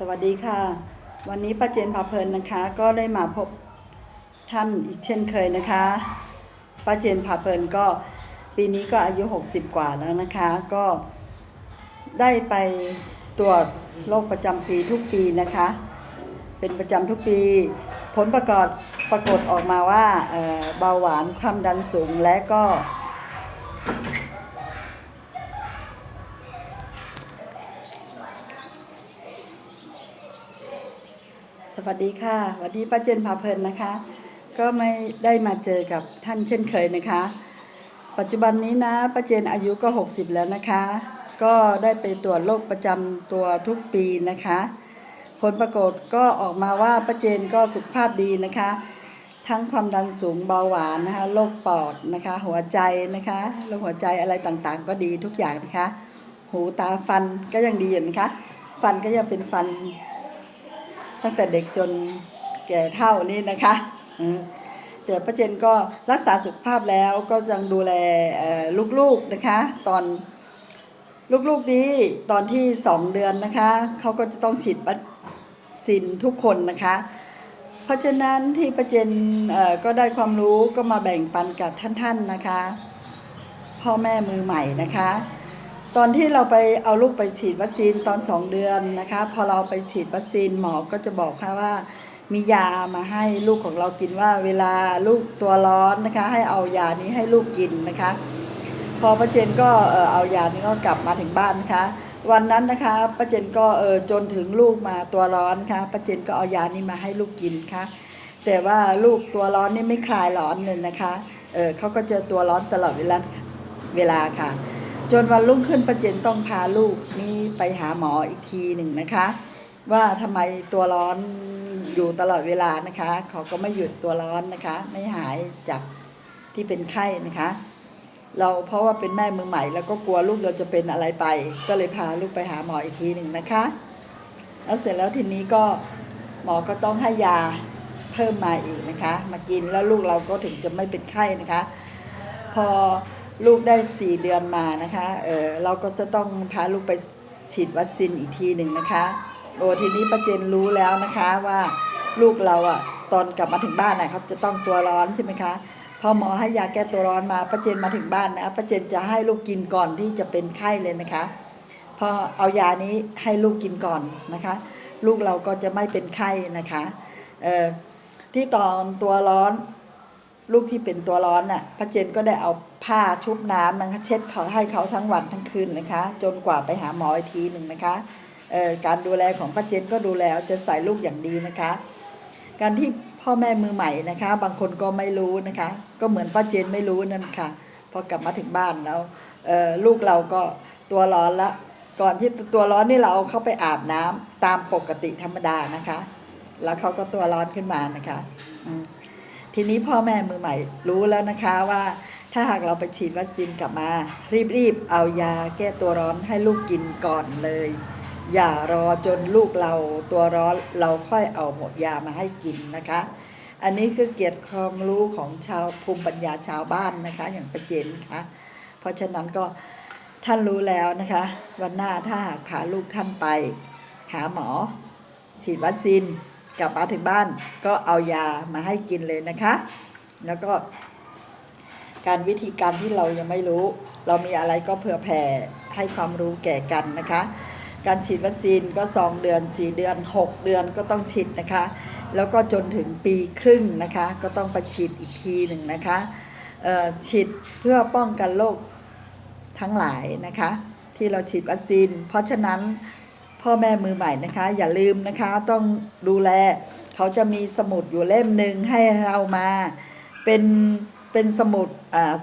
สวัสดีค่ะ วันนี้ป้าเจนพาเพลินนะคะ ก็ได้มาพบท่านอีกเช่นเคยนะคะป้าเจนพาเพลินก็ปีนี้ก็อายุ 60 กว่าแล้วนะคะ ก็ได้ไปตรวจโรคประจำปีทุกปีนะคะ เป็นประจำทุกปี ผลประกอบปรากฏออกมาว่าเอ่อเบาหวานความดันสูงและก็ วัสดีค่ะสวัสดีป้าเจนพาเพลินนะคะ ก็ไม่ได้มาเจอกับท่านเช่นเคยนะคะ ปัจจุบันนี้นะป้าเจนอายุก็ 60 แล้วนะคะ ก็ได้ไปตรวจโรคประจำตัวทุกปีนะคะ ผลปรากฏก็ออกมาว่าป้าเจนก็สุขภาพดีนะคะ ทั้งความดันสูงเบาหวานนะคะโรคปอดนะคะ หัวใจนะคะโรคหัวใจอะไรต่างๆ ก็ดีทุกอย่างนะคะ หูตาฟันก็ยังดีอยู่นะคะฟันก็ยังเป็นฟัน ตั้งแต่เด็กจนแก่เท่านี้นะคะแต่ป้าเจนก็รักษาสุขภาพแล้วก็ยังดูแลลูกๆนะคะ ตอนลูกๆนี้ตอนที่สองเดือนนะคะเขาก็จะต้องฉีดวัคซีนทุกคนนะคะ เพราะฉะนั้นที่ป้าเจนเก็ได้ความรู้ก็มาแบ่งปันกับท่านๆนะคะ พ่อแม่มือใหม่นะคะ ตอนที่เราไปเอาลูกไปฉีดวัคซีนตอนสองเดือนนะคะ พอเราไปฉีดวัคซีนหมอก็จะบอกค่ะว่า มียามาให้ลูกของเรากินว่าเวลาลูกตัวร้อนนะคะ ให้เอายานี้ให้ลูกกินนะคะ พอป้าเจนก็เออเอายานี้ก็กลับมาถึงบ้านนะคะ วันนั้นนะคะป้าเจนก็เออจนถึงลูกมาตัวร้อนค่ะป้าเจนก็เอายานี้มาให้ลูกกินค่ะแต่ว่าลูกตัวร้อนนี่ไม่คลายร้อนเลยนะคะเออเขาก็เจอตัวร้อนตลอดเวลาเวลาค่ะ จนวันรุ่งขึ้นป้าเจนต้องพาลูกนี่ไปหาหมออีกทีหนึ่งนะคะ ว่าทำไมตัวร้อนอยู่ตลอดเวลานะคะเขาก็ไม่หยุดตัวร้อนนะคะ ไม่หายจากที่เป็นไข้นะคะ เราเพราะว่าเป็นแม่มือใหม่ แล้วก็กลัวลูกเราจะเป็นอะไรไป ก็เลยพาลูกไปหาหมออีกทีหนึ่งนะคะแล้วเสร็จแล้วทีนี้ก็หมอก็ต้องให้ยาเพิ่มมาอีกนะคะ มากินแล้วลูกเราก็ถึงจะไม่เป็นไข้นะคะ พอ ลูกได้สี่เดือนมานะคะเออเราก็จะต้องพาลูกไปฉีดวัคซีนอีกทีหนึ่งนะคะโอ้ทีนี้ป้าเจนรู้แล้วนะคะว่าลูกเราอะตอนกลับมาถึงบ้านน่ะเขาจะต้องตัวร้อนใช่ไหมคะพอหมอให้ยาแก้ตัวร้อนมาป้าเจนมาถึงบ้านนะป้าเจนจะให้ลูกกินก่อนที่จะเป็นไข้เลยนะคะพอเอายานี้ให้ลูกกินก่อนนะคะ ลูกเราก็จะไม่เป็นไข้นะคะเออที่ตอนตัวร้อน ลูกที่เป็นตัวร้อนน่ะป้าเจนก็ได้เอาผ้าชุบน้ำนะคะเช็ดเขาให้เขาทั้งวันทั้งคืนนะคะ จนกว่าไปหาหมออีกทีหนึ่งนะคะการดูแลของป้าเจนก็ดูแลจะใส่ลูกอย่างดีนะคะ การที่พ่อแม่มือใหม่นะคะ บางคนก็ไม่รู้นะคะ ก็เหมือนป้าเจนไม่รู้นั่นค่ะพอกลับมาถึงบ้านแล้วลูกเราก็ตัวร้อนละก่อนที่ตัวร้อนนี่เราเอาเข้าไปอาบน้ำตามปกติธรรมดานะคะ แล้วเขาก็ตัวร้อนขึ้นมานะคะอื ทีนี้พ่อแม่มือใหม่รู้แล้วนะคะว่า ถ้าหากเราไปฉีดวัคซีนกลับมา รีบๆเอายาแก้ตัวร้อนให้ลูกกินก่อนเลย อย่ารอจนลูกเราตัวร้อนเราค่อยเอาหมดยามาให้กินนะคะ อันนี้คือเกียรติความรู้ของชาวภูมิปัญญาชาวบ้านนะคะ อย่างประเจนนะคะเพราะฉะนั้นก็ท่านรู้แล้วนะคะ วันหน้าถ้าหากพาลูกท่านไป หาหมอ ฉีดวัคซีน กลับมาถึงบ้านก็เอายามาให้กินเลยนะคะ แล้วก็ การวิธีการที่เรายังไม่รู้ เรามีอะไรก็เผื่อแผ่ให้ความรู้แก่กันนะคะ การฉีดวัคซีนก็ 2 เดือน 4 เดือน 6 เดือนก็ต้องฉีดนะคะ แล้วก็จนถึงปีครึ่งนะคะ ก็ต้องไปฉีดอีกทีหนึ่งนะคะฉีดเพื่อป้องกันโรคทั้งหลายนะคะ ที่เราฉีดวัคซีน เพราะฉะนั้น พ่อแม่มือใหม่นะคะ อย่าลืมนะคะต้องดูแล เขาจะมีสมุดอยู่เล่มหนึ่งให้เรามาเป็นเป็นสมุด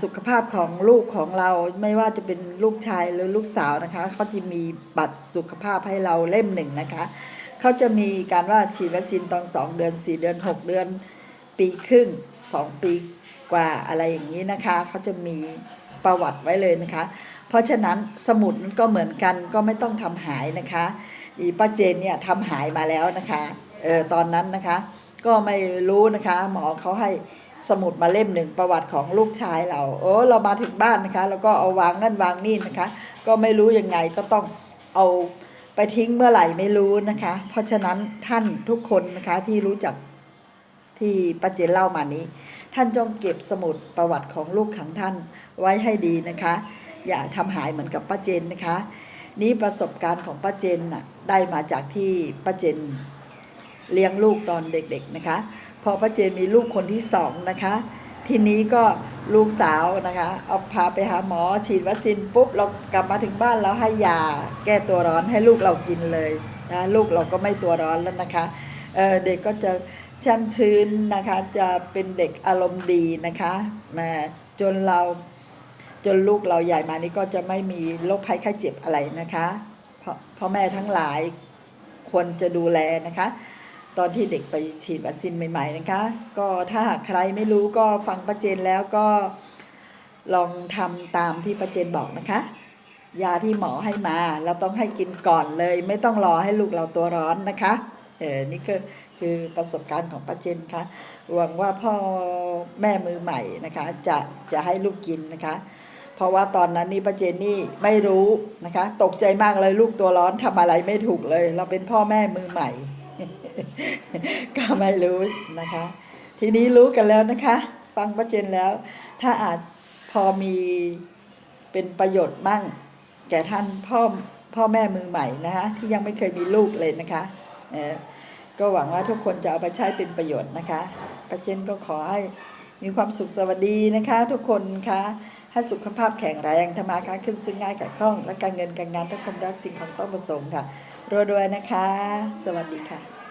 สุขภาพของลูกของเราไม่ว่าจะเป็นลูกชายหรือลูกสาวนะคะเขาจะมีบัตรสุขภาพให้เราเล่มหนึ่งนะคะเขาจะมีการว่าฉีดวัคซีนตอนสองเดือนสี่เดือนหกเดือน ปีครึ่งสองปีกว่าอะไรอย่างนี้นะคะเขาจะมีประวัติไว้เลยนะคะ เพราะฉะนั้นสมุดมันก็เหมือนกันก็ไม่ต้องทำหายนะคะ อีป้าเจนเนี่ยทำหายมาแล้วนะคะเออตอนนั้นนะคะ ก็ไม่รู้นะคะ หมอเขาให้สมุดมาเล่มหนึ่งประวัติของลูกชายเราโอ้เรามาถึงบ้านนะคะ แล้วก็เอาวางนั่นวางนี่นะคะ ก็ไม่รู้ยังไงก็ต้องเอาไปทิ้งเมื่อไหร่ไม่รู้นะคะ เพราะฉะนั้นท่านทุกคนนะคะที่รู้จักที่ป้าเจนเล่ามานี้ ท่านจงเก็บสมุดประวัติของลูกของท่านไว้ให้ดีนะคะ อย่าทำหายเหมือนกับป้าเจนนะคะ นี่ประสบการณ์ของป้าเจนน่ะได้มาจากที่ป้าเจนเลี้ยงลูกตอนเด็กๆนะคะ พอป้าเจนมีลูกคนที่สองนะคะ ทีนี้ก็ลูกสาวนะคะเอาพาไปหาหมอฉีดวัคซีนปุ๊บเรากลับมาถึงบ้านแล้วให้ยาแก้ตัวร้อนให้ลูกเรากินเลยนะลูกเราก็ไม่ตัวร้อนแล้วนะคะเเด็กก็จะแช่มชื้นนะคะจะเป็นเด็กอารมณ์ดีนะคะมาจนเรา จนลูกเราใหญ่มานี่ก็จะไม่มีโรคภัยไข้เจ็บอะไรนะคะพ,พ่อแม่ทั้งหลายควรจะดูแลนะคะ ตอนที่เด็กไปฉีดวัคซีนใหม่ ๆ นะคะ ก็ถ้าหากใครไม่รู้ก็ฟังประเจนแล้วก็ลองทำตามที่ประเจนบอกนะคะ ยาที่หมอให้มาเราต้องให้กินก่อนเลย ไม่ต้องรอให้ลูกเราตัวร้อนนะคะเออนี่ก็คือประสบการณ์ของประเจนค่ะหวังว่าพ่อแม่มือใหม่นะคะ จะจะให้ลูกกินนะคะ เพราะว่าตอนนั้นนี่ประเจนนี่ไม่รู้นะคะ ตกใจมากเลยลูกตัวร้อนทำอะไรไม่ถูกเลย เราเป็นพ่อแม่มือใหม่ ก็ไม่รู้นะคะ ทีนี้รู้กันแล้วนะคะ ฟังประเจนแล้ว ถ้าอาจพอมีเป็นประโยชน์มั่ง แก่ท่านพ่อพ่อแม่มือใหม่นะคะที่ยังไม่เคยมีลูกเลยนะคะเออก็หวังว่าทุกคนจะเอาไปใช้เป็นประโยชน์นะคะประเจนก็ขอให้มีความสุขสวัสดีนะคะ ทุกคนค่ะ ให้สุขภาพแข็งแรงธรรมาค้าขึ้นซึ่งง่ายขัดข้อง และการเงินการงานทุกคมรักสิ่งของต้องประสงค์ค่ะรวยๆนะคะ สวัสดีค่ะ